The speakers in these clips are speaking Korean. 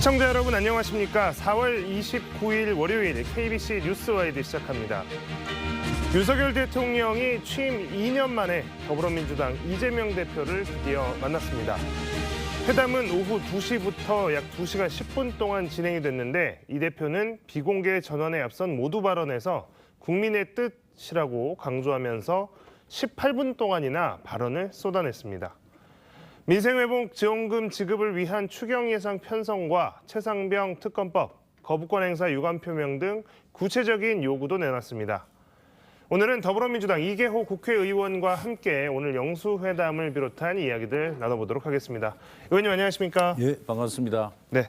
시청자 여러분 안녕하십니까? 4월 29일 월요일 KBC 뉴스와이드 시작합니다. 윤석열 대통령이 취임 2년 만에 더불어민주당 이재명 대표를 드디어 만났습니다. 회담은 오후 2시부터 약 2시간 10분 동안 진행이 됐는데 이 대표는 비공개 전원에 앞선 모두 발언에서 국민의 뜻이라고 강조하면서 18분 동안이나 발언을 쏟아냈습니다. 민생회복 지원금 지급을 위한 추경 예상 편성과 최상병 특검법, 거부권 행사 유감 표명 등 구체적인 요구도 내놨습니다. 오늘은 더불어민주당 이계호 국회의원과 함께 오늘 영수회담을 비롯한 이야기들 나눠보도록 하겠습니다. 의원님 안녕하십니까? 예, 반갑습니다. 네.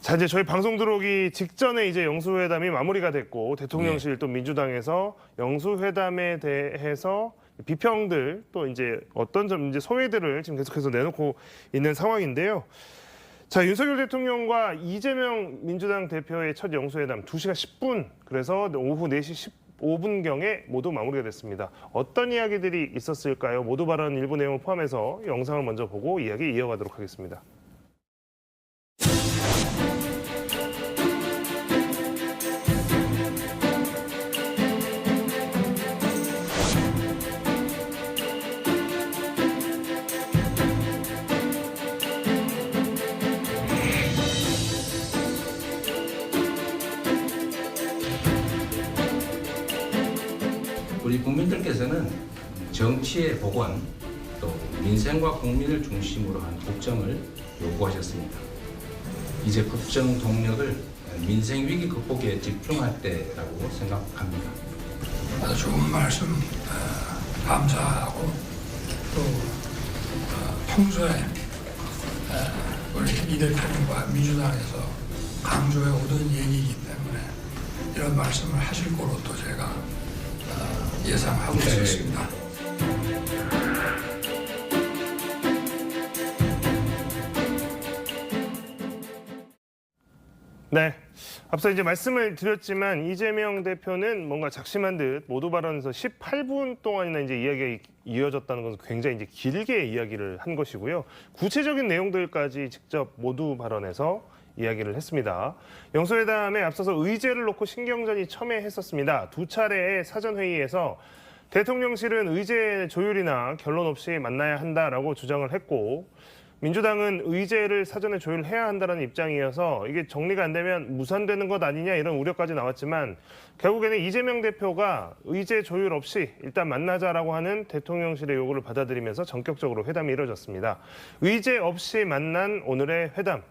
자 이제 저희 방송 들어오기 직전에 이제 영수회담이 마무리가 됐고 대통령실 또 민주당에서 영수회담에 대해서 비평들 또 이제 어떤 점 이제 소회들을 지금 계속해서 내놓고 있는 상황인데요. 자 윤석열 대통령과 이재명 민주당 대표의 첫 영수회담 2시간 10분 그래서 오후 4시 15분 경에 모두 마무리가 됐습니다. 어떤 이야기들이 있었을까요? 모두 발언 일부 내용을 포함해서 영상을 먼저 보고 이야기 이어가도록 하겠습니다. 국민들께서는 정치의 복원 또 민생과 국민을 중심으로 한 국정을 요구하셨습니다. 이제 국정 동력을 민생 위기 극복에 집중할 때라고 생각합니다. 좋은 말씀 어, 감사하고 또 어, 평소에 어, 우리 이 대표님과 민주당에서 강조해 오던 얘기이기 때문에 이런 말씀을 하실 거로 또 제가 어, 예상하고 네. 있었습니다. 네. 앞서 이제 말씀을 드렸지만 이재명 대표는 뭔가 작심한 듯 모두 발언에서 18분 동안이나 이제 이야기가 이어졌다는 것은 굉장히 이제 길게 이야기를 한 것이고요. 구체적인 내용들까지 직접 모두 발언에서 이야기를 했습니다. 영수회담에 앞서서 의제를 놓고 신경전이 첨예했었습니다. 두 차례의 사전 회의에서 대통령실은 의제 조율이나 결론 없이 만나야 한다라고 주장을 했고 민주당은 의제를 사전에 조율해야 한다는 입장이어서 이게 정리가 안 되면 무산되는 것 아니냐 이런 우려까지 나왔지만 결국에는 이재명 대표가 의제 조율 없이 일단 만나자라고 하는 대통령실의 요구를 받아들이면서 전격적으로 회담이 이뤄졌습니다. 의제 없이 만난 오늘의 회담.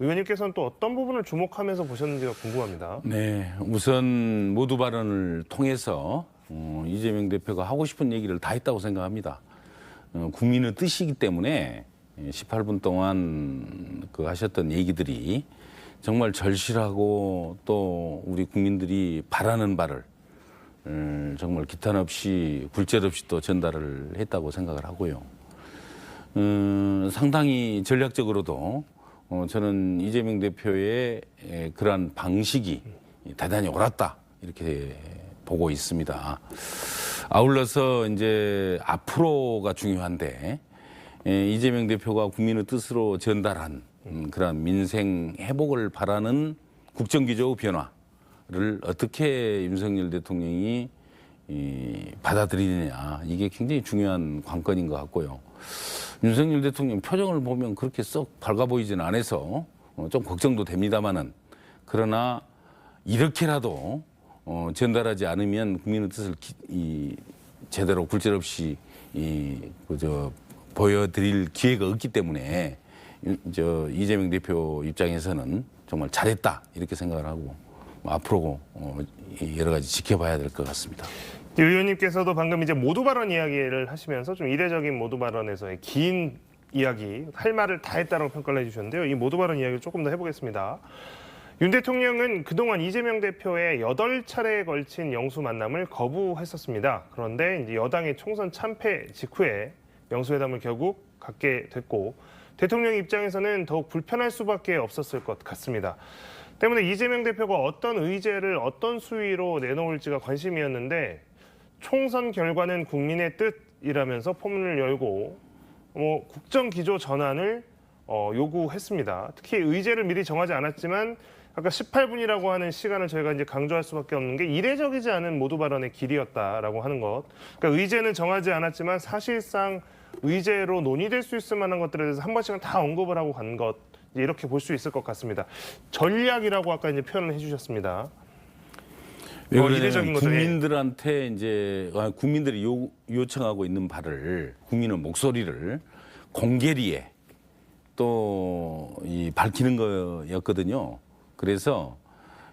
의원님께서는 또 어떤 부분을 주목하면서 보셨는지가 궁금합니다. 네, 우선 모두 발언을 통해서 어, 이재명 대표가 하고 싶은 얘기를 다 했다고 생각합니다. 어, 국민의 뜻이기 때문에 18분 동안 그 하셨던 얘기들이 정말 절실하고 또 우리 국민들이 바라는 바를 음, 정말 기탄 없이 굴절 없이 또 전달을 했다고 생각을 하고요. 음, 상당히 전략적으로도 어, 저는 이재명 대표의 에, 그러한 방식이 대단히 옳았다 이렇게 보고 있습니다. 아울러서 이제 앞으로가 중요한데 에, 이재명 대표가 국민의 뜻으로 전달한 음, 그러한 민생 회복을 바라는 국정기조 변화를 어떻게 윤석열 대통령이 이, 받아들이느냐 이게 굉장히 중요한 관건인 것 같고요. 윤석열 대통령 표정을 보면 그렇게 썩 밝아 보이지는 않아서 어, 좀 걱정도 됩니다만은 그러나 이렇게라도 어, 전달하지 않으면 국민의 뜻을 기, 이, 제대로 굴절 없이 이, 그저 보여드릴 기회가 없기 때문에 유- 저 이재명 대표 입장에서는 정말 잘했다 이렇게 생각을 하고 뭐 앞으로 어, 이 여러 가지 지켜봐야 될 것 같습니다. 의원님께서도 방금 이제 모두 발언 이야기를 하시면서 좀 이례적인 모두 발언에서의 긴 이야기, 할 말을 다 했다라고 평가를 해주셨는데요. 이 모두 발언 이야기를 조금 더 해보겠습니다. 윤 대통령은 그동안 이재명 대표의 여덟 차례에 걸친 영수 만남을 거부했었습니다. 그런데 이제 여당의 총선 참패 직후에 영수회담을 결국 갖게 됐고 대통령 입장에서는 더욱 불편할 수밖에 없었을 것 같습니다. 때문에 이재명 대표가 어떤 의제를 어떤 수위로 내놓을지가 관심이었는데 총선 결과는 국민의 뜻이라면서 포문을 열고 뭐 국정 기조 전환을 어, 요구했습니다. 특히 의제를 미리 정하지 않았지만 아까 18분이라고 하는 시간을 저희가 이제 강조할 수밖에 없는 게 이례적이지 않은 모두 발언의 길이었다라고 하는 것. 그러니까 의제는 정하지 않았지만 사실상 의제로 논의될 수 있을 만한 것들에 대해서 한 번씩은 다 언급을 하고 간 것. 이렇게 볼 수 있을 것 같습니다. 전략이라고 아까 이제 표현을 해주셨습니다. 왜 어, 그러냐면 이례적인 거죠. 예. 국민들한테 이제 아, 국민들이 요, 요청하고 있는 바를 국민의 목소리를 공개리에 또 이 밝히는 거였거든요. 그래서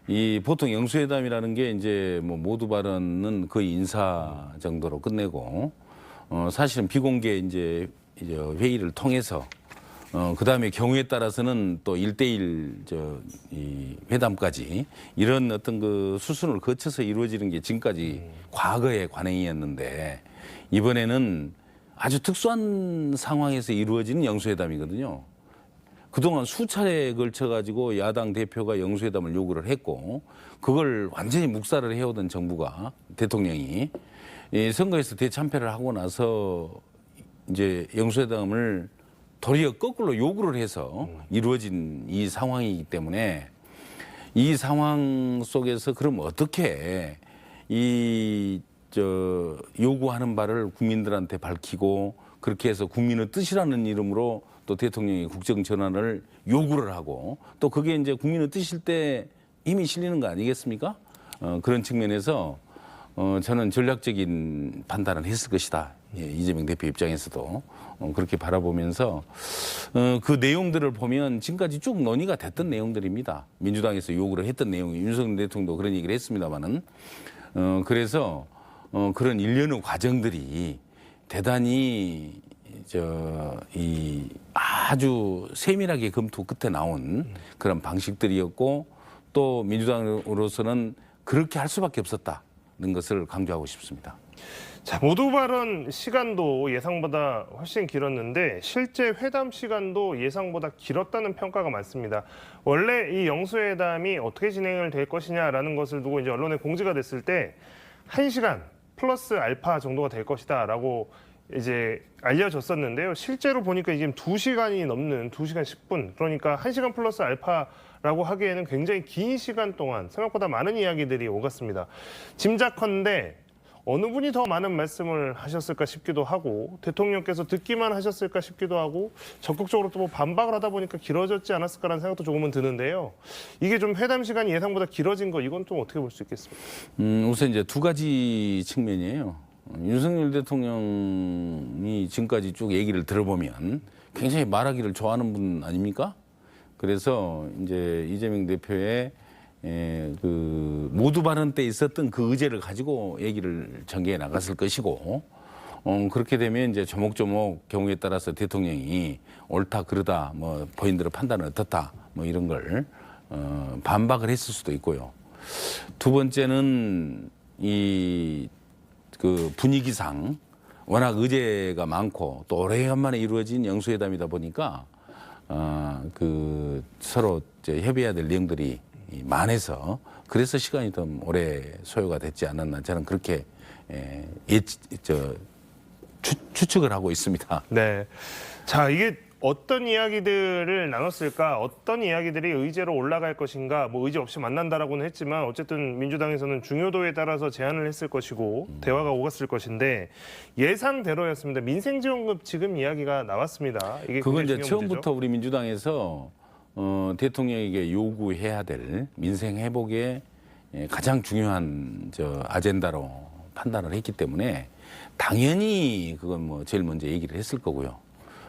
이 보통 영수회담이라는 게 이제 뭐 모두 발언은 거의 인사 정도로 끝내고 어 사실은 비공개 이제 이제 회의를 통해서 어, 그 다음에 경우에 따라서는 또 일대일 저, 이 회담까지 이런 어떤 그 수순을 거쳐서 이루어지는 게 지금까지 과거의 관행이었는데 이번에는 아주 특수한 상황에서 이루어지는 영수회담이거든요. 그동안 수차례에 걸쳐가지고 야당 대표가 영수회담을 요구를 했고 그걸 완전히 묵살을 해오던 정부가 대통령이 이 선거에서 대참패를 하고 나서 이제 영수회담을 도리어 거꾸로 요구를 해서 이루어진 이 상황이기 때문에 이 상황 속에서 그럼 어떻게 이 저 요구하는 바를 국민들한테 밝히고 그렇게 해서 국민의 뜻이라는 이름으로 또 대통령이 국정 전환을 요구를 하고 또 그게 이제 국민의 뜻일 때 힘이 실리는 거 아니겠습니까? 어, 그런 측면에서 어, 저는 전략적인 판단을 했을 것이다. 예, 이재명 대표 입장에서도 어, 그렇게 바라보면서 어, 그 내용들을 보면 지금까지 쭉 논의가 됐던 내용들입니다. 민주당에서 요구를 했던 내용이 윤석열 대통령도 그런 얘기를 했습니다마는 어, 그래서 어, 그런 일련의 과정들이 대단히 저 이 아주 세밀하게 검토 끝에 나온 그런 방식들이었고 또 민주당으로서는 그렇게 할 수밖에 없었다는 것을 강조하고 싶습니다. 자, 모두 발언 시간도 예상보다 훨씬 길었는데 실제 회담 시간도 예상보다 길었다는 평가가 많습니다. 원래 이 영수회담이 어떻게 진행을 될 것이냐라는 것을 두고 이제 언론에 공지가 됐을 때 1시간 플러스 알파 정도가 될 것이다라고 이제 알려졌었는데요. 실제로 보니까 이게 2시간이 넘는 2시간 10분. 그러니까 1시간 플러스 알파 라고 하기에는 굉장히 긴 시간 동안 생각보다 많은 이야기들이 오갔습니다. 짐작컨대 어느 분이 더 많은 말씀을 하셨을까 싶기도 하고 대통령께서 듣기만 하셨을까 싶기도 하고 적극적으로 또뭐 반박을 하다 보니까 길어졌지 않았을까라는 생각도 조금은 드는데요. 이게 좀 회담 시간이 예상보다 길어진 거 이건 좀 어떻게 볼 수 있겠습니까? 음, 우선 이제 두 가지 측면이에요. 윤석열 대통령이 지금까지 쭉 얘기를 들어보면 굉장히 말하기를 좋아하는 분 아닙니까? 그래서 이제 이재명 대표의 에, 그 모두 발언 때 있었던 그 의제를 가지고 얘기를 전개해 나갔을 것이고 어, 그렇게 되면 이제 조목조목 경우에 따라서 대통령이 옳다 그러다 뭐 본인들의 판단은 어떻다 뭐 이런 걸 어, 반박을 했을 수도 있고요. 두 번째는 이 그 분위기상 워낙 의제가 많고 또 오래간만에 이루어진 영수회담이다 보니까 어 그 서로 이제 협의해야 될 내용들이 많아서 그래서 시간이 좀 오래 소요가 됐지 않았나 저는 그렇게 예, 저 추, 추측을 하고 있습니다. 네. 자, 이게 어떤 이야기들을 나눴을까? 어떤 이야기들이 의제로 올라갈 것인가? 뭐 의제 없이 만난다라고는 했지만 어쨌든 민주당에서는 중요도에 따라서 제안을 했을 것이고 대화가 오갔을 것인데 예상대로였습니다. 민생지원금 지금 이야기가 나왔습니다. 이게 그건 이제 처음부터 문제죠. 우리 민주당에서 어, 대통령에게 요구해야 될 민생 회복의 예, 가장 중요한 저 아젠다로 판단을 했기 때문에 당연히 그건 뭐 제일 먼저 얘기를 했을 거고요.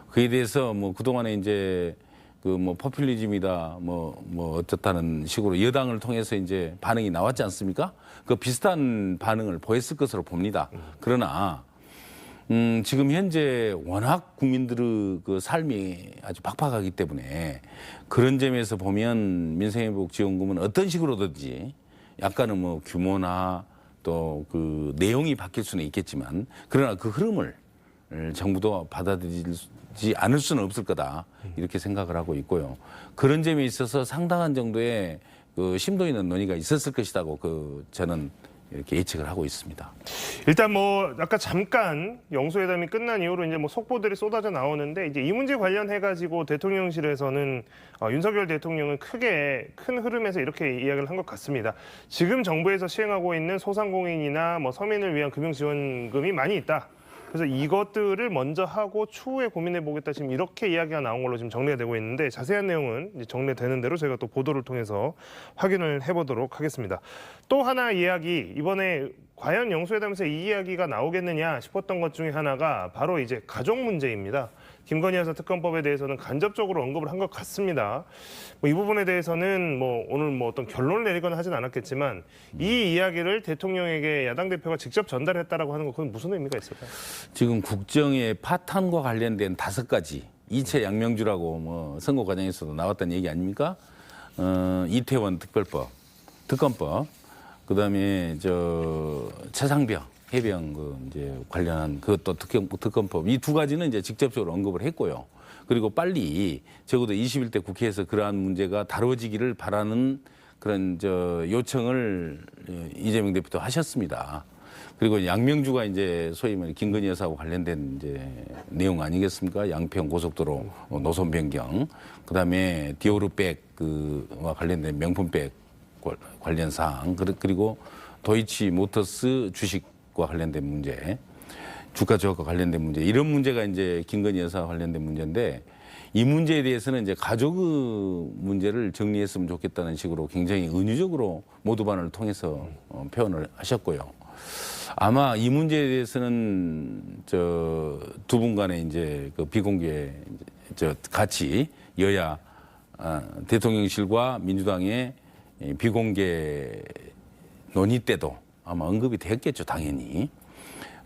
그에 대해서 뭐 그동안에 이제 그 뭐 포퓰리즘이다 뭐뭐 어떻다는 식으로 여당을 통해서 이제 반응이 나왔지 않습니까? 그 비슷한 반응을 보였을 것으로 봅니다. 그러나 음, 지금 현재 워낙 국민들의 그 삶이 아주 팍팍하기 때문에 그런 점에서 보면 민생회복 지원금은 어떤 식으로든지 약간은 뭐 규모나 또 그 내용이 바뀔 수는 있겠지만 그러나 그 흐름을 정부도 받아들이지 않을 수는 없을 거다 이렇게 생각을 하고 있고요. 그런 점에 있어서 상당한 정도의 그 심도 있는 논의가 있었을 것이라고 그 저는 이렇게 예측을 하고 있습니다. 일단 뭐 아까 잠깐 영수회담이 끝난 이후로 이제 뭐 속보들이 쏟아져 나오는데 이제 이 문제 관련해 가지고 대통령실에서는 어, 윤석열 대통령은 크게 큰 흐름에서 이렇게 이야기를 한 것 같습니다. 지금 정부에서 시행하고 있는 소상공인이나 뭐 서민을 위한 금융 지원금이 많이 있다. 그래서 이것들을 먼저 하고 추후에 고민해 보겠다 지금 이렇게 이야기가 나온 걸로 지금 정리가 되고 있는데 자세한 내용은 이제 정리되는 대로 저희가 또 보도를 통해서 확인을 해보도록 하겠습니다. 또 하나 이야기 이번에 과연 영수회담에서 이 이야기가 나오겠느냐 싶었던 것 중에 하나가 바로 이제 가족 문제입니다. 김건희 여사 특검법에 대해서는 간접적으로 언급을 한 것 같습니다. 뭐 이 부분에 대해서는 뭐 오늘 뭐 어떤 결론을 내리거나 하진 않았겠지만 이 이야기를 대통령에게 야당 대표가 직접 전달했다라고 하는 거 그건 무슨 의미가 있을까요? 지금 국정의 파탄과 관련된 다섯 가지 이채 양명주라고 뭐 선거 과정에서도 나왔던 얘기 아닙니까? 어, 이태원 특별법, 특검법, 그다음에 저 최상병 해병 그 이제 관련한 그것도 특검, 특검법 이 두 가지는 이제 직접적으로 언급을 했고요. 그리고 빨리 적어도 21대 국회에서 그러한 문제가 다뤄지기를 바라는 그런 저 요청을 어, 이재명 대표도 하셨습니다. 그리고 양명주가 이제 소위 말해 김건희 여사하고 관련된 이제 내용 아니겠습니까? 양평 고속도로 어, 노선 변경, 그다음에 디오르백 그와 관련된 명품백 관- 관련 사항, 그리- 그리고 도이치 모터스 주식 과 관련된 문제, 주가 조작과 관련된 문제 이런 문제가 이제 김건희 여사 관련된 문제인데 이 문제에 대해서는 이제 가족의 문제를 정리했으면 좋겠다는 식으로 굉장히 은유적으로 모두반을 통해서 어, 표현을 하셨고요. 아마 이 문제에 대해서는 저 두 분 간에 이제 그 비공개 저 같이 여야 아, 대통령실과 민주당의 이 비공개 논의 때도 아마 언급이 됐겠죠, 당연히.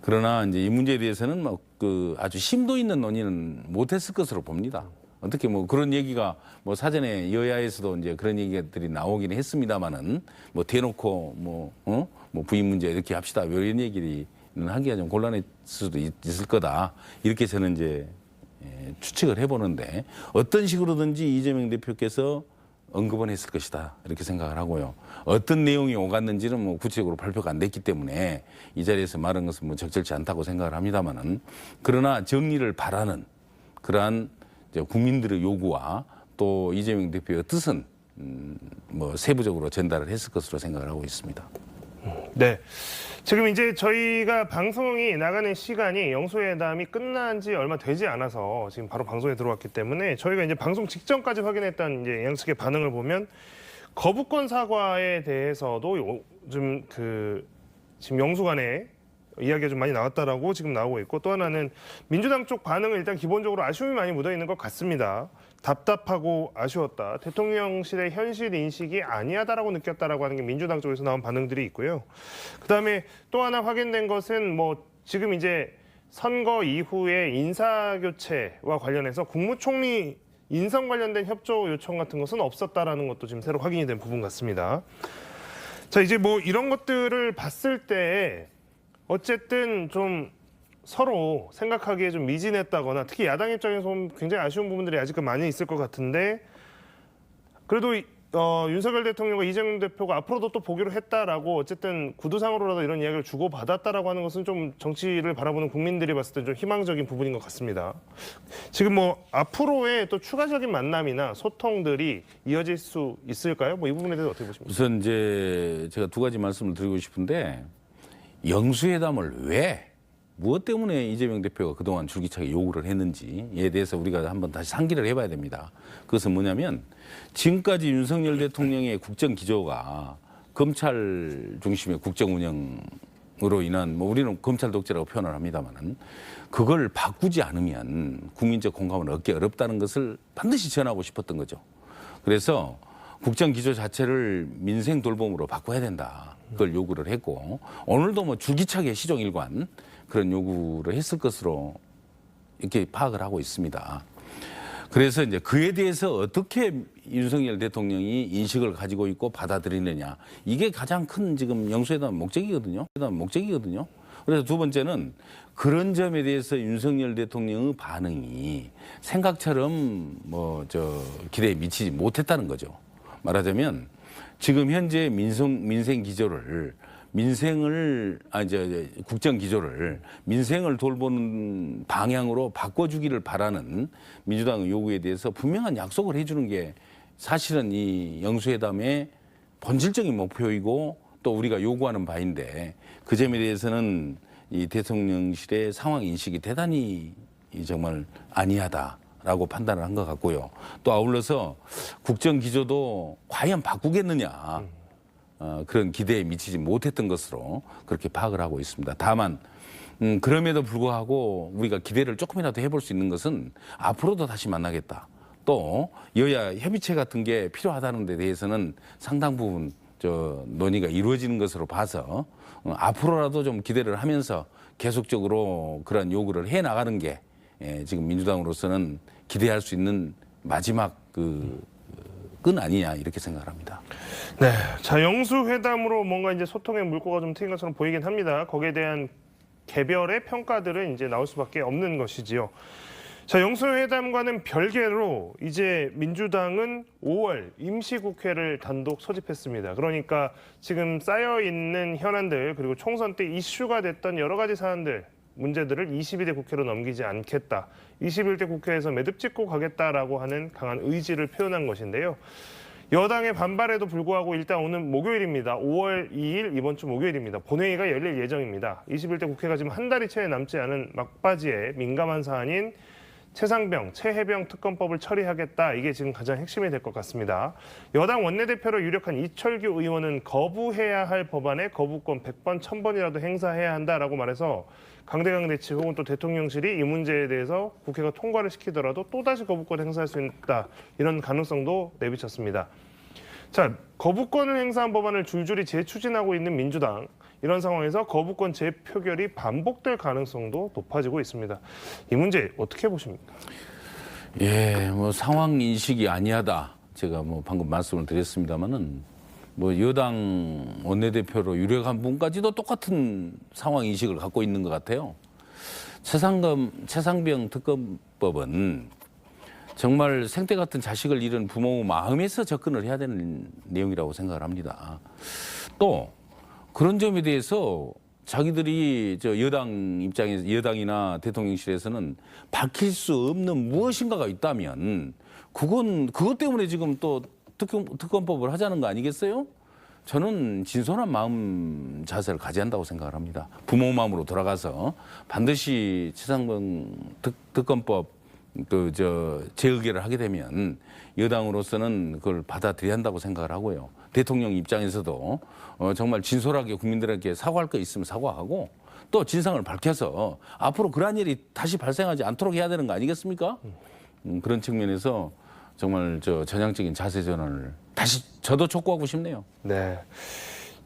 그러나 이제 이 문제에 대해서는 뭐그 아주 심도 있는 논의는 못했을 것으로 봅니다. 어떻게 뭐 그런 얘기가 뭐 사전에 여야에서도 이제 그런 얘기들이 나오긴 했습니다만은 뭐 대놓고 뭐, 어? 뭐 부인 문제 이렇게 합시다. 뭐 이런 얘기는 하기가 좀 곤란했을 수도 있- 있을 거다. 이렇게 저는 이제 예, 추측을 해보는데 어떤 식으로든지 이재명 대표께서 언급은 했을 것이다 이렇게 생각을 하고요. 어떤 내용이 오갔는지는 뭐 구체적으로 발표가 안 됐기 때문에 이 자리에서 말한 것은 뭐 적절치 않다고 생각을 합니다만은 그러나 정리를 바라는 그러한 국민들의 요구와 또 이재명 대표의 뜻은 음, 뭐 세부적으로 전달을 했을 것으로 생각을 하고 있습니다. 네. 지금 이제 저희가 방송이 나가는 시간이 영수회담이 끝난 지 얼마 되지 않아서 지금 바로 방송에 들어왔기 때문에 저희가 이제 방송 직전까지 확인했던 이제 양측의 반응을 보면 거부권 사과에 대해서도 요즘 그 지금 영수 간에 이야기가 좀 많이 나왔다라고 지금 나오고 있고 또 하나는 민주당 쪽 반응은 일단 기본적으로 아쉬움이 많이 묻어 있는 것 같습니다. 답답하고 아쉬웠다. 대통령실의 현실 인식이 아니하다라고 느꼈다라고 하는 게 민주당 쪽에서 나온 반응들이 있고요. 그다음에 또 하나 확인된 것은 뭐 지금 이제 선거 이후에 인사 교체와 관련해서 국무총리 인선 관련된 협조 요청 같은 것은 없었다라는 것도 지금 새로 확인이 된 부분 같습니다. 자 이제 뭐 이런 것들을 봤을 때 어쨌든 좀 서로 생각하기에 좀 미진했다거나 특히 야당 입장에서 보면 굉장히 아쉬운 부분들이 아직은 많이 있을 것 같은데 그래도 이- 어, 윤석열 대통령과 이재명 대표가 앞으로도 또 보기로 했다라고 어쨌든 구두상으로라도 이런 이야기를 주고 받았다라고 하는 것은 좀 정치를 바라보는 국민들이 봤을 때 좀 희망적인 부분인 것 같습니다. 지금 뭐 앞으로의 또 추가적인 만남이나 소통들이 이어질 수 있을까요? 뭐 이 부분에 대해서 어떻게 보십니까? 우선 이제 제가 두 가지 말씀을 드리고 싶은데 영수회담을 왜 무엇 때문에 이재명 대표가 그동안 줄기차게 요구를 했는지에 대해서 우리가 한번 다시 상기를 해봐야 됩니다. 그것은 뭐냐면 지금까지 윤석열 대통령의 국정 기조가 검찰 중심의 국정 운영으로 인한 뭐 우리는 검찰 독재라고 표현을 합니다만은 그걸 바꾸지 않으면 국민적 공감을 얻기 어렵다는 것을 반드시 전하고 싶었던 거죠. 그래서 국정 기조 자체를 민생 돌봄으로 바꿔야 된다. 그걸 요구를 했고 오늘도 뭐 줄기차게 시종일관 그런 요구를 했을 것으로 이렇게 파악을 하고 있습니다. 그래서 이제 그에 대해서 어떻게 윤석열 대통령이 인식을 가지고 있고 받아들이느냐 이게 가장 큰 지금 영수회담 목적이거든요. 목적이거든요. 그래서 두 번째는 그런 점에 대해서 윤석열 대통령의 반응이 생각처럼 뭐 저 기대에 미치지 못했다는 거죠. 말하자면 지금 현재 민생 민생 기조를 민생을 아 이제 국정 기조를 민생을 돌보는 방향으로 바꿔주기를 바라는 민주당 요구에 대해서 분명한 약속을 해주는 게 사실은 이 영수회담의 본질적인 목표이고 또 우리가 요구하는 바인데 그 점에 대해서는 이 대통령실의 상황 인식이 대단히 이 정말 아니하다 라고 판단을 한 것 같고요. 또 아울러서 국정 기조도 과연 바꾸겠느냐 어, 그런 기대에 미치지 못했던 것으로 그렇게 파악을 하고 있습니다. 다만 음, 그럼에도 불구하고 우리가 기대를 조금이라도 해볼 수 있는 것은 앞으로도 다시 만나겠다. 또 여야 협의체 같은 게 필요하다는 데 대해서는 상당 부분 저 논의가 이루어지는 것으로 봐서 어, 앞으로라도 좀 기대를 하면서 계속적으로 그런 요구를 해 나가는 게 예, 지금 민주당으로서는 기대할 수 있는 마지막 그 끈 아니냐 이렇게 생각을 합니다. 네. 자, 영수 회담으로 뭔가 이제 소통의 물꼬가 좀 트인 것처럼 보이긴 합니다. 거기에 대한 개별의 평가들은 이제 나올 수밖에 없는 것이지요. 자, 영수회담과는 별개로 이제 민주당은 5월 임시국회를 단독 소집했습니다. 그러니까 지금 쌓여 있는 현안들 그리고 총선 때 이슈가 됐던 여러 가지 사안들 문제들을 22대 국회로 넘기지 않겠다. 21대 국회에서 매듭 짓고 가겠다라고 하는 강한 의지를 표현한 것인데요. 여당의 반발에도 불구하고 일단 오늘 목요일입니다. 5월 2일 이번 주 목요일입니다. 본회의가 열릴 예정입니다. 21대 국회가 지금 한 달이 채 남지 않은 막바지에 민감한 사안인 최상병, 최해병 특검법을 처리하겠다. 이게 지금 가장 핵심이 될 것 같습니다. 여당 원내대표로 유력한 이철규 의원은 거부해야 할 법안에 거부권 100번, 1000번이라도 행사해야 한다라고 말해서 강대강 대치 혹은 또 대통령실이 이 문제에 대해서 국회가 통과를 시키더라도 또다시 거부권 행사할 수 있다. 이런 가능성도 내비쳤습니다. 자, 거부권을 행사한 법안을 줄줄이 재추진하고 있는 민주당. 이런 상황에서 거부권 재표결이 반복될 가능성도 높아지고 있습니다. 이 문제 어떻게 보십니까? 예, 뭐 상황 인식이 아니하다. 제가 뭐 방금 말씀을 드렸습니다만은 뭐 여당 원내대표로 유력한 분까지도 똑같은 상황 인식을 갖고 있는 것 같아요. 최상금 최상병 특검법은 정말 생태 같은 자식을 잃은 부모 마음에서 접근을 해야 되는 내용이라고 생각을 합니다. 또 그런 점에 대해서 자기들이 저 여당 입장에서 여당이나 대통령실에서는 밝힐 수 없는 무엇인가가 있다면 그건 그것 때문에 지금 또 특검, 특검법을 하자는 거 아니겠어요? 저는 진솔한 마음 자세를 가져야 한다고 생각을 합니다. 부모 마음으로 돌아가서 반드시 최상병 특, 특검법 그 저 재의결을 하게 되면 여당으로서는 그걸 받아들여야 한다고 생각을 하고요. 대통령 입장에서도 어, 정말 진솔하게 국민들에게 사과할 거 있으면 사과하고 또 진상을 밝혀서 앞으로 그러한 일이 다시 발생하지 않도록 해야 되는 거 아니겠습니까? 음, 그런 측면에서 정말 저 전향적인 자세 전환을 다시 저도 촉구하고 싶네요. 네.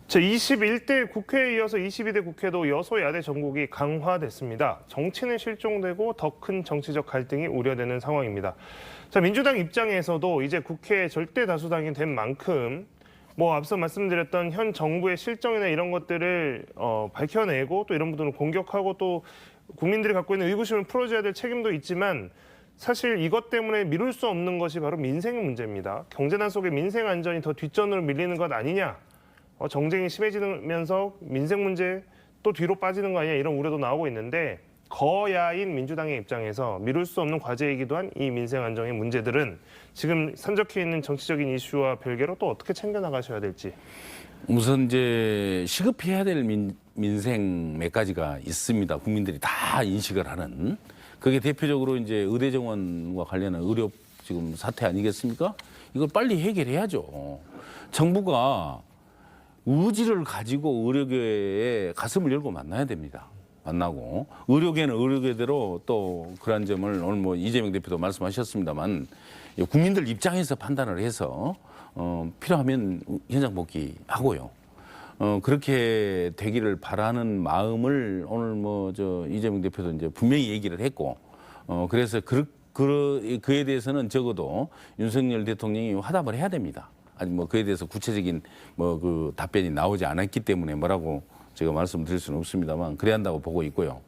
자, 21대 국회에 이어서 22대 국회도 여소야대 전국이 강화됐습니다. 정치는 실종되고 더 큰 정치적 갈등이 우려되는 상황입니다. 자, 민주당 입장에서도 이제 국회 절대 다수당이 된 만큼 뭐 앞서 말씀드렸던 현 정부의 실정이나 이런 것들을 어, 밝혀내고 또 이런 부분을 공격하고 또 국민들이 갖고 있는 의구심을 풀어줘야 될 책임도 있지만 사실 이것 때문에 미룰 수 없는 것이 바로 민생 문제입니다. 경제난 속에 민생 안전이 더 뒷전으로 밀리는 것 아니냐. 어, 정쟁이 심해지면서 민생 문제 또 뒤로 빠지는 거 아니냐 이런 우려도 나오고 있는데 거야인 민주당의 입장에서 미룰 수 없는 과제이기도 한 이 민생 안정의 문제들은 지금 산적해 있는 정치적인 이슈와 별개로 또 어떻게 챙겨 나가셔야 될지. 우선 이제 시급히 해야 될 민, 민생 몇 가지가 있습니다. 국민들이 다 인식을 하는. 그게 대표적으로 이제 의대 정원과 관련한 의료 지금 사태 아니겠습니까? 이걸 빨리 해결해야죠. 정부가 의지를 가지고 의료계에 가슴을 열고 만나야 됩니다. 만나고 의료계는 의료계대로 또 그런 점을 오늘 뭐 이재명 대표도 말씀하셨습니다만 국민들 입장에서 판단을 해서 어, 필요하면 현장 복귀하고요. 어, 그렇게 되기를 바라는 마음을 오늘 뭐 저 이재명 대표도 이제 분명히 얘기를 했고 어, 그래서 그, 그, 그에 대해서는 적어도 윤석열 대통령이 화답을 해야 됩니다. 아직 뭐 그에 대해서 구체적인 뭐 그 답변이 나오지 않았기 때문에 뭐라고 제가 말씀드릴 수는 없습니다만 그래야 한다고 보고 있고요.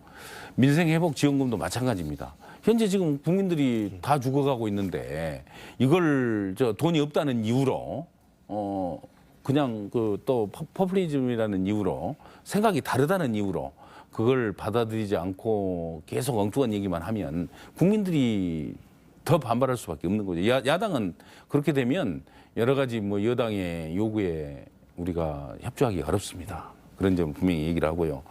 민생 회복 지원금도 마찬가지입니다. 현재 지금 국민들이 다 죽어가고 있는데 이걸 저 돈이 없다는 이유로 어 그냥 그또 포퓰리즘이라는 이유로 생각이 다르다는 이유로 그걸 받아들이지 않고 계속 엉뚱한 얘기만 하면 국민들이 더 반발할 수밖에 없는 거죠. 야, 야당은 그렇게 되면 여러 가지 뭐 여당의 요구에 우리가 협조하기 어렵습니다. 그런 점 분명히 얘기를 하고요.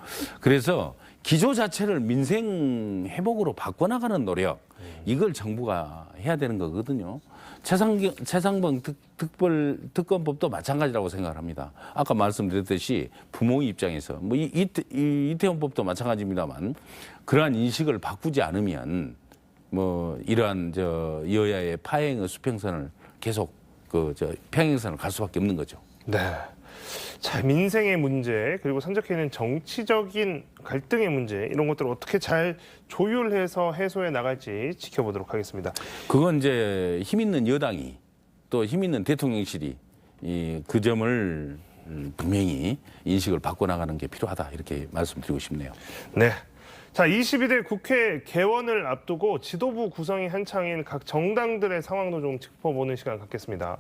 그래서 기조 자체를 민생 회복으로 바꿔나가는 노력 이걸 정부가 해야 되는 거거든요. 최상, 최상봉 특, 특별 특검법도 마찬가지라고 생각을 합니다. 아까 말씀드렸듯이 부모 입장에서 뭐 이, 이, 이 이태원법도 마찬가지입니다만 그러한 인식을 바꾸지 않으면 뭐 이러한 저 여야의 파행의 수평선을 계속 그 저 평행선을 갈 수밖에 없는 거죠. 네. 자, 민생의 문제 그리고 산적해 있는 정치적인 갈등의 문제 이런 것들을 어떻게 잘 조율해서 해소해 나갈지 지켜보도록 하겠습니다. 그건 이제 힘 있는 여당이 또 힘 있는 대통령실이 이 그 점을 음, 분명히 인식을 바꿔 나가는 게 필요하다 이렇게 말씀드리고 싶네요. 네. 자, 22대 국회 개원을 앞두고 지도부 구성이 한창인 각 정당들의 상황도 좀 짚어보는 시간 갖겠습니다.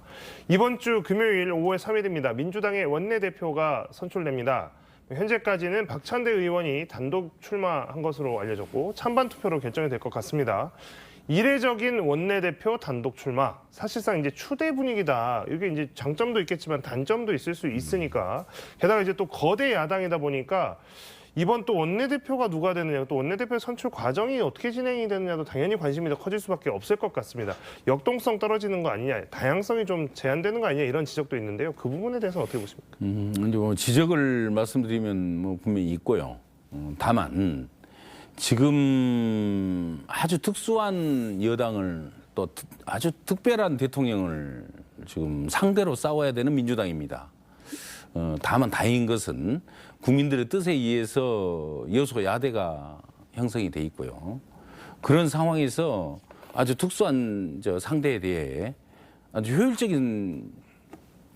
이번 주 금요일 5월 3일입니다. 민주당의 원내대표가 선출됩니다. 현재까지는 박찬대 의원이 단독 출마한 것으로 알려졌고 찬반 투표로 결정이 될 것 같습니다. 이례적인 원내대표 단독 출마 사실상 이제 추대 분위기다. 이게 이제 장점도 있겠지만 단점도 있을 수 있으니까 게다가 이제 또 거대 야당이다 보니까 이번 또 원내대표가 누가 되느냐, 또 원내대표 선출 과정이 어떻게 진행이 되느냐도 당연히 관심이 더 커질 수밖에 없을 것 같습니다. 역동성 떨어지는 거 아니냐, 다양성이 좀 제한되는 거 아니냐 이런 지적도 있는데요. 그 부분에 대해서 어떻게 보십니까? 음, 이제 뭐 지적을 말씀드리면 뭐 분명히 있고요. 어, 다만 지금 아주 특수한 여당을 또 특- 아주 특별한 대통령을 지금 상대로 싸워야 되는 민주당입니다. 어, 다만 다행인 것은 국민들의 뜻에 의해서 여소 야대가 형성이 돼 있고요. 그런 상황에서 아주 특수한 저 상대에 대해 아주 효율적인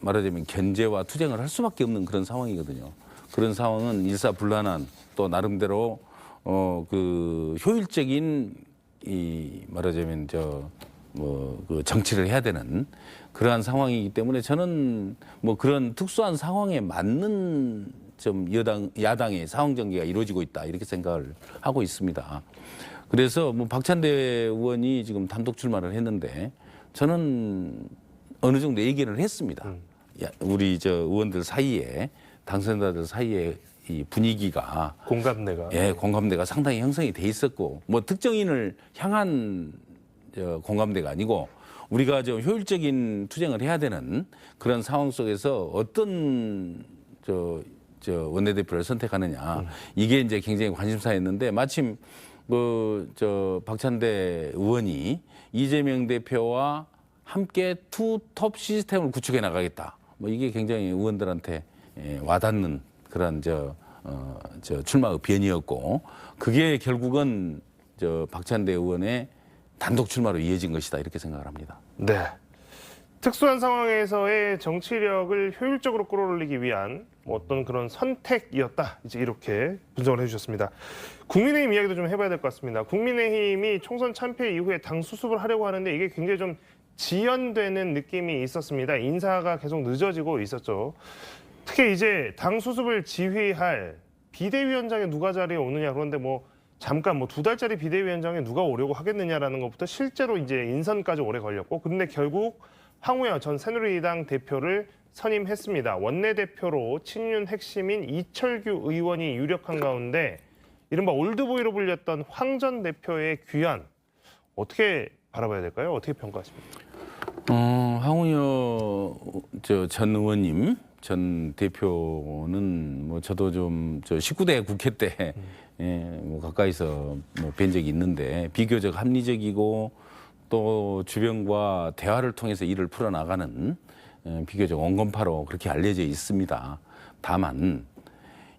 말하자면 견제와 투쟁을 할 수밖에 없는 그런 상황이거든요. 그런 상황은 일사불란한 또 나름대로 어 그 효율적인 이 말하자면 저 뭐그 정치를 해야 되는 그러한 상황이기 때문에 저는 뭐 그런 특수한 상황에 맞는 좀 여당 야당의 상황 전개가 이루어지고 있다 이렇게 생각을 하고 있습니다. 그래서 뭐 박찬대 의원이 지금 단독 출마를 했는데 저는 어느 정도 얘기를 했습니다. 야, 우리 저 의원들 사이에 당선자들 사이에 이 분위기가 공감대가. 예, 공감대가 상당히 형성이 돼 있었고 뭐 특정인을 향한 저 공감대가 아니고 우리가 좀 효율적인 투쟁을 해야 되는 그런 상황 속에서 어떤 저, 저 원내대표를 선택하느냐 이게 이제 굉장히 관심사였는데 마침 그저 박찬대 의원이 이재명 대표와 함께 투톱 시스템을 구축해 나가겠다. 뭐 이게 굉장히 의원들한테 예, 와닿는 그런 저, 어, 저 출마 의 변이었고 그게 결국은 저 박찬대 의원의 단독 출마로 이어진 것이다 이렇게 생각을 합니다. 네. 특수한 상황에서의 정치력을 효율적으로 끌어올리기 위한 뭐 어떤 그런 선택이었다. 이제 이렇게 분석을 해주셨습니다. 국민의힘 이야기도 좀 해봐야 될 것 같습니다. 국민의힘이 총선 참패 이후에 당 수습을 하려고 하는데 이게 굉장히 좀 지연되는 느낌이 있었습니다. 인사가 계속 늦어지고 있었죠. 특히 이제 당 수습을 지휘할 비대위원장에 누가 자리에 오느냐 그런데 뭐 잠깐 뭐 두 달짜리 비대위원장에 누가 오려고 하겠느냐라는 것부터 실제로 이제 인선까지 오래 걸렸고 근데 결국 황우여 전 새누리당 대표를 선임했습니다. 원내대표로 친윤 핵심인 이철규 의원이 유력한 가운데 이른바 올드보이로 불렸던 황 전 대표의 귀환 어떻게 바라봐야 될까요? 어떻게 평가하십니까? 어, 황우여 저전 의원님 전 대표는 뭐 저도 좀 저 19대 국회 때 예, 뭐 가까이서 뭐 뵌 적이 있는데 비교적 합리적이고 또 주변과 대화를 통해서 일을 풀어 나가는 예, 비교적 온건파로 그렇게 알려져 있습니다. 다만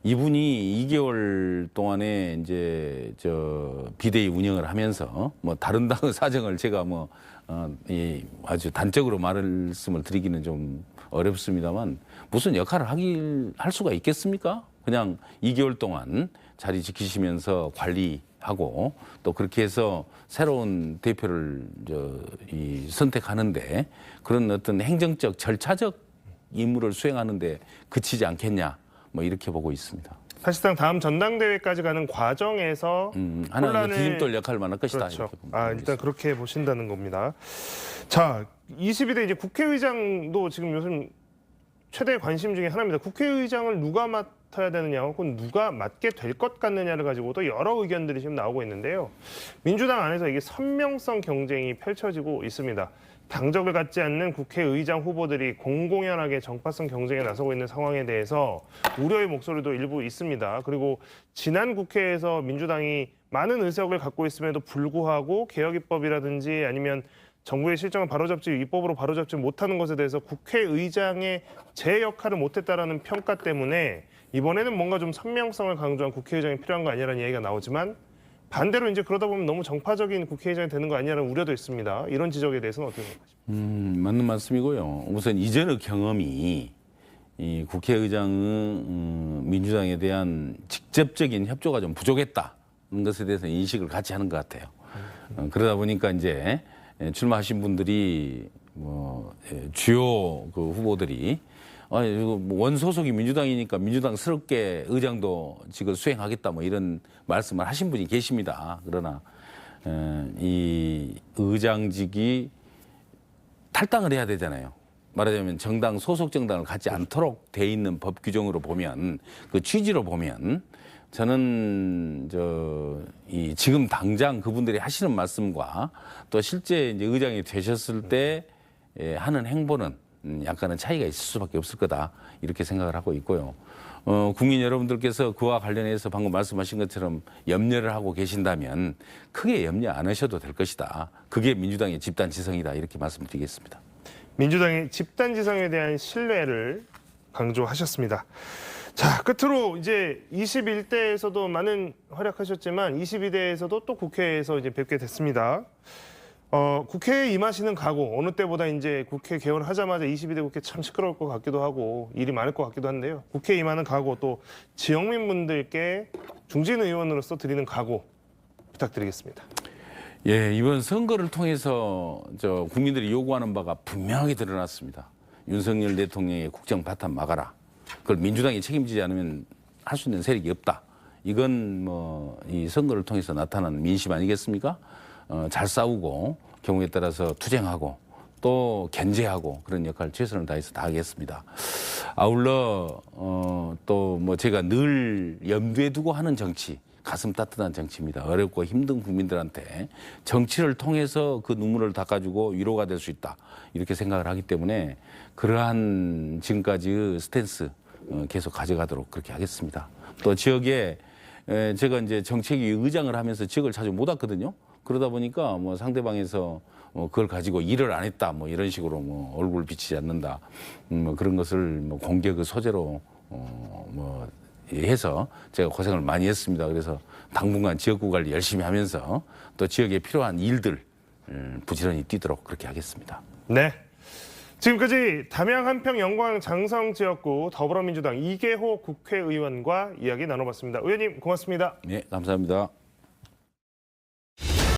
이분이 2개월 동안에 이제 저 비대위 운영을 하면서 뭐 다른 당의 사정을 제가 뭐 어, 이 아주 단적으로 말씀을 드리기는 좀 어렵습니다만 무슨 역할을 하길 할 수가 있겠습니까? 그냥 2개월 동안 자리 지키시면서 관리 하고 또 그렇게 해서 새로운 대표를 저, 이 선택하는데 그런 어떤 행정적 절차적 임무를 수행하는데 그치지 않겠냐 뭐 이렇게 보고 있습니다. 사실상 다음 전당대회까지 가는 과정에서 음, 하나는 혼란을- 디딤돌 역할을 만할 것이다. 그렇죠. 아 있습니다. 일단 그렇게 보신다는 겁니다. 자, 22대 이제 국회의장도 지금 요즘 최대 관심 중에 하나입니다. 국회의장을 누가 맡 아야 되느냐, 혹은 누가 맡게 될 것 같느냐를 가지고도 여러 의견들이 지금 나오고 있는데요. 민주당 안에서 이게 선명성 경쟁이 펼쳐지고 있습니다. 당적을 갖지 않는 국회의장 후보들이 공공연하게 정파성 경쟁에 나서고 있는 상황에 대해서 우려의 목소리도 일부 있습니다. 그리고 지난 국회에서 민주당이 많은 의석을 갖고 있음에도 불구하고 개혁 입법이라든지 아니면 정부의 실정을 바로잡지 입법으로 바로잡지 못하는 것에 대해서 국회의장의 제 역할을 못했다라는 평가 때문에 이번에는 뭔가 좀 선명성을 강조한 국회의장이 필요한 거 아니라는 얘기가 나오지만 반대로 이제 그러다 보면 너무 정파적인 국회의장이 되는 거 아니냐는 우려도 있습니다. 이런 지적에 대해서는 어떻게 생각하십니까? 음, 맞는 말씀이고요. 우선 이전의 경험이 이 국회의장의 음, 민주당에 대한 직접적인 협조가 좀 부족했다는 것에 대해서 인식을 같이 하는 것 같아요. 어, 그러다 보니까 이제 예, 출마하신 분들이 뭐 예, 주요 그 후보들이 아, 이거 뭐 원소속이 민주당이니까 민주당스럽게 의장도 지금 수행하겠다 뭐 이런 말씀을 하신 분이 계십니다. 그러나 에, 이 의장직이 탈당을 해야 되잖아요. 말하자면 정당 소속 정당을 갖지 않도록 돼 있는 법 규정으로 보면 그 취지로 보면 저는 저이 지금 당장 그분들이 하시는 말씀과 또 실제 이제 의장이 되셨을 때 예, 하는 행보는 음, 약간은 차이가 있을 수밖에 없을 거다 이렇게 생각을 하고 있고요. 어, 국민 여러분들께서 그와 관련해서 방금 말씀하신 것처럼 염려를 하고 계신다면 크게 염려 안 하셔도 될 것이다. 그게 민주당의 집단 지성이다 이렇게 말씀드리겠습니다. 민주당의 집단 지성에 대한 신뢰를 강조하셨습니다. 자, 끝으로 이제 21대에서도 많은 활약하셨지만 22대에서도 또 국회에서 이제 뵙게 됐습니다. 어, 국회에 임하시는 각오 어느 때보다 이제 국회 개원하자마자 22대 국회 참 시끄러울 것 같기도 하고 일이 많을 것 같기도 한데요. 국회에 임하는 각오 또 지역민 분들께 중진 의원으로서 드리는 각오 부탁드리겠습니다. 예, 이번 선거를 통해서 저 국민들이 요구하는 바가 분명하게 드러났습니다. 윤석열 대통령의 국정 바탕 막아라. 그걸 민주당이 책임지지 않으면 할 수 있는 세력이 없다. 이건 뭐 이 선거를 통해서 나타난 민심 아니겠습니까? 어, 잘 싸우고 경우에 따라서 투쟁하고 또 견제하고 그런 역할 최선을 다해서 다 하겠습니다. 아울러 어, 또 뭐 제가 늘 염두에 두고 하는 정치 가슴 따뜻한 정치입니다. 어렵고 힘든 국민들한테 정치를 통해서 그 눈물을 닦아주고 위로가 될 수 있다. 이렇게 생각을 하기 때문에 그러한 지금까지의 스탠스 어, 계속 가져가도록 그렇게 하겠습니다. 또 지역에 에, 제가 이제 정책위 의장을 하면서 지역을 자주 못 왔거든요. 그러다 보니까 뭐 상대방에서 뭐 그걸 가지고 일을 안 했다 뭐 이런 식으로 뭐 얼굴 비치지 않는다 음, 뭐 그런 것을 뭐 공격의 소재로 어뭐 해서 제가 고생을 많이 했습니다. 그래서 당분간 지역구 관리 열심히 하면서 또 지역에 필요한 일들 음, 부지런히 뛰도록 그렇게 하겠습니다. 네. 지금까지 담양 한평 영광 장성 지역구 더불어민주당 이계호 국회의원과 이야기 나눠봤습니다. 의원님 고맙습니다. 네, 감사합니다.